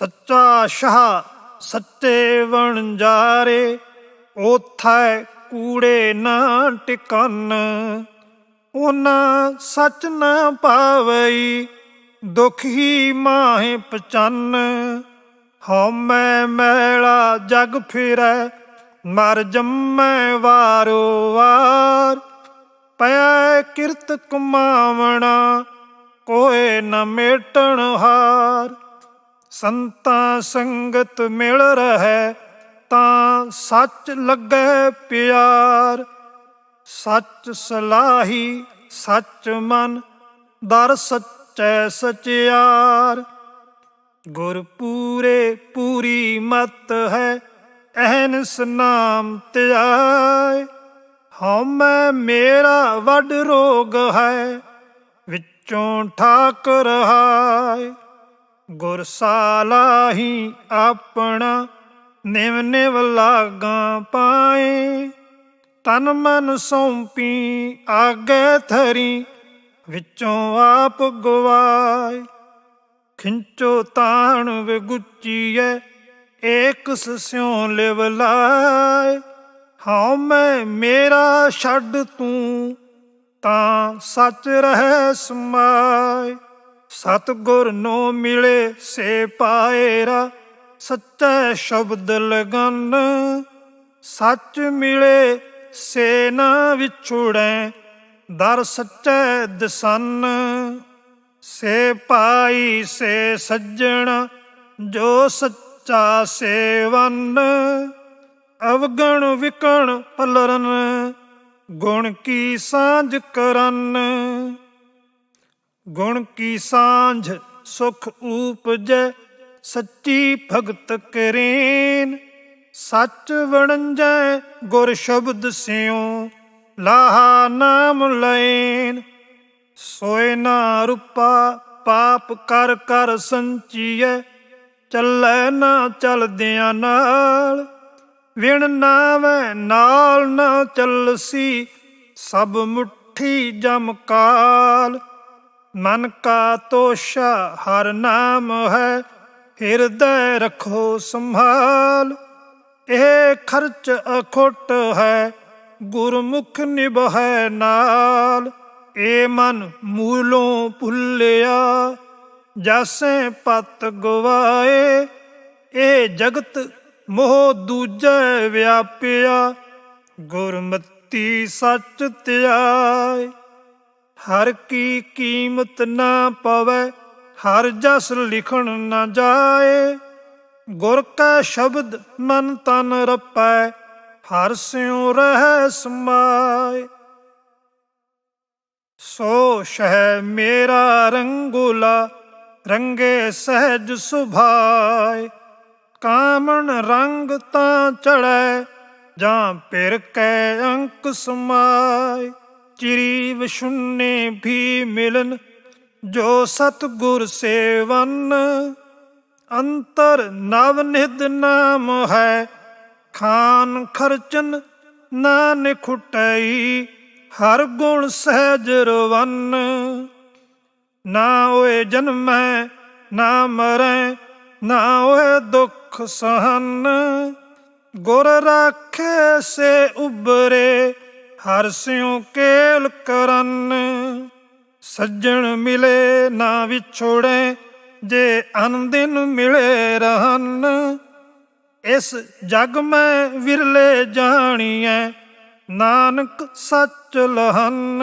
ਸੱਚਾ ਸ਼ਾਹ ਸੱਚੇ ਵਣਜਾਰੇ ਉਥੈ ਕੂੜੇ ਨਾ ਟਿਕਨ। ਉਹਨਾਂ ਸੱਚ ਨਾ ਪਾਵਈ, ਦੁਖ ਹੀ ਮਾਹੇ ਪਚਨ। ਹਉ ਮੈਂ ਮੈਲਾ ਜਗ ਫਿਰੈ, ਮਰ ਜੰਮੈ ਵਾਰੋ ਵਾਰ। ਪਿਆ ਕਿਰਤ ਕਮਾਵਣਾ, ਕੋਏ ਨ ਮੇਟਣ ਹਾਰ। ਸੰਤਾਂ ਸੰਗਤ ਮਿਲ ਰਹੈ, ਤਾਂ ਸੱਚ ਲੱਗੈ ਪਿਆਰ। ਸੱਚ ਸਲਾਹੀ, ਸੱਚ ਮਨ, ਦਰ ਸੱਚੈ ਸਚਿਆਰ। ਗੁਰ ਪੂਰੇ ਪੂਰੀ ਮਤ ਹੈ ਅਹਨਸ ਨਾਮ ਧਿਆਏ ਹਉਮੈ ਮੇਰਾ ਵੱਡ ਰੋਗ ਹੈ, ਵਿੱਚੋਂ ਠਾਕ ਰਹਾਏ ਗੁਰ ਸਾਲਾਹੀ ਆਪਣਾ ਨਿਵ ਨਿਵ ਲਾਗਾਂ ਪਾਏ। ਤਨ ਮਨ ਸੌਂਪੀ, ਆਗੇ ਥਰੀ, ਵਿੱਚੋਂ ਆਪ ਗਵਾਏ। ਖਿੰਚੋ ਤਾਣ ਵਿਗੁੱਚੀਐ, ਏਕ ਸਿਉ ਲਿਵ ਲਾਏ। ਹਉ ਮੈਂ ਮੇਰਾ ਛੱਡ ਤੂੰ, ਤਾਂ ਸੱਚ ਰਹਿ ਸਮਾਏ। ਸਤਗੁਰ ਨੂੰ ਮਿਲੇ ਸੇ ਪਾਏਰਾ ਸੱਚਾ ਸ਼ਬਦ ਲਗਨ। ਸੱਚ ਮਿਲੇ ਸੇ ਨਾ ਵਿਛੁੜੈ, ਦਰ ਸੱਚੈ ਦਸਨ। ਸੇ ਪਾਈ ਸੇ ਸੱਜਣ, ਜੋ ਸੱਚਾ ਸੇਵਨ। ਅਵਗਣ ਵਿਕਣ ਪਲਰਨ, ਗੁਣ ਕੀ ਸਾਂਝ ਕਰਨ। ਗੁਣ ਕੀ ਸਾਂਝ, ਸੁਖ ਊਪਜੈ, ਸੱਚੀ ਭਗਤ ਕਰੇਨ। ਸੱਚ ਵਣਜੈ, ਗੁਰ ਸ਼ਬਦ ਸਿਉ, ਲਾਹਾ ਨਾਮ ਲੈਨ ਸੋਇ ਨਾ ਰੂਪਾ, ਪਾਪ ਕਰ ਕਰ ਸੰਚੀਐ, ਚੱਲੈ ਨਾ ਚਲਦਿਆਂ ਨਾਲ। ਵਿਣ ਨਾਵੇਂ, ਨਾਲ ਨਾ ਚੱਲਸੀ, ਸਭ ਮੁਠੀ ਜਮ ਕਾਲ। ਮਨ ਕਾ ਤੋਸ਼ਾ, ਹਰ ਨਾਮ ਹੈ, ਹਿਰਦੈ ਰਖੋ ਸੰਭਾਲ। ਇਹ ਖਰਚ ਅਖੁੱਟ ਹੈ, ਗੁਰਮੁਖ ਨਿਭੈ ਨਾਲ। ਏ ਮਨ ਮੂਲੋਂ ਭੁੱਲਿਆ, ਜਾਸੇ ਪਤ ਗਵਾਏ। ਇਹ ਜਗਤ ਮੋਹ ਦੂਜੈ ਵਿਆਪਿਆ, ਗੁਰਮਤੀ ਸੱਚ ਧਿਆਏ ਹਰ ਕੀ ਕੀਮਤ ਨਾ ਪਵੇ, ਹਰ ਜਸ ਲਿਖਣ ਨਾ ਜਾਏ। ਗੁਰ ਕਾ ਸ਼ਬਦ ਮਨ ਤਨ ਰਪੈ, ਹਰ ਸਿਉ ਰਹਿ ਸਮਾਏ। ਸੋ ਸ਼ਹਿ ਮੇਰਾ ਰੰਗੂਲਾ, ਰੰਗੇ ਸਹਿਜ ਸੁਭਾਏ। ਕਾਮਣ ਰੰਗ ਤਾਂ ਚੜੈ ਜਾਂ ਪਿਰ ਕੈ ਅੰਕ ਸਮਾਏ। ਚਿਰੀ ਵਿਸ਼ੁੰਨੇ ਵੀ ਮਿਲਨ, ਜੋ ਸਤਗੁਰ ਸੇਵਨ। ਅੰਤਰ ਨਵ ਨਿਧ ਨਾਮ ਹੈ, ਖਾਨ ਖਰਚਨ ਨਾ ਨਿਖੁਟਈ ਹਰ ਗੁਣ ਸਹਿਜ ਰਵਨ। ਨਾ ਓਏ ਜਨਮੈ, ਨਾ ਮਰੈ, ਨਾ ਓਏ ਦੁਖ ਸਹਨ। ਗੁਰ ਰਾਖੇ ਸੇ ਉਬਰੇ ਹਰ ਸਿਉ ਕੇਲ ਕਰਨ, ਸੱਜਣ ਮਿਲੇ ਨਾ ਵਿਛੋੜੇ, ਜੇ ਅਨੰਦਿਨ ਮਿਲੇ ਰਹਨ ਇਸ ਜਗ ਮੈਂ ਵਿਰਲੇ ਜਾਣੀਐ, ਨਾਨਕ ਸੱਚ ਲਹਨ।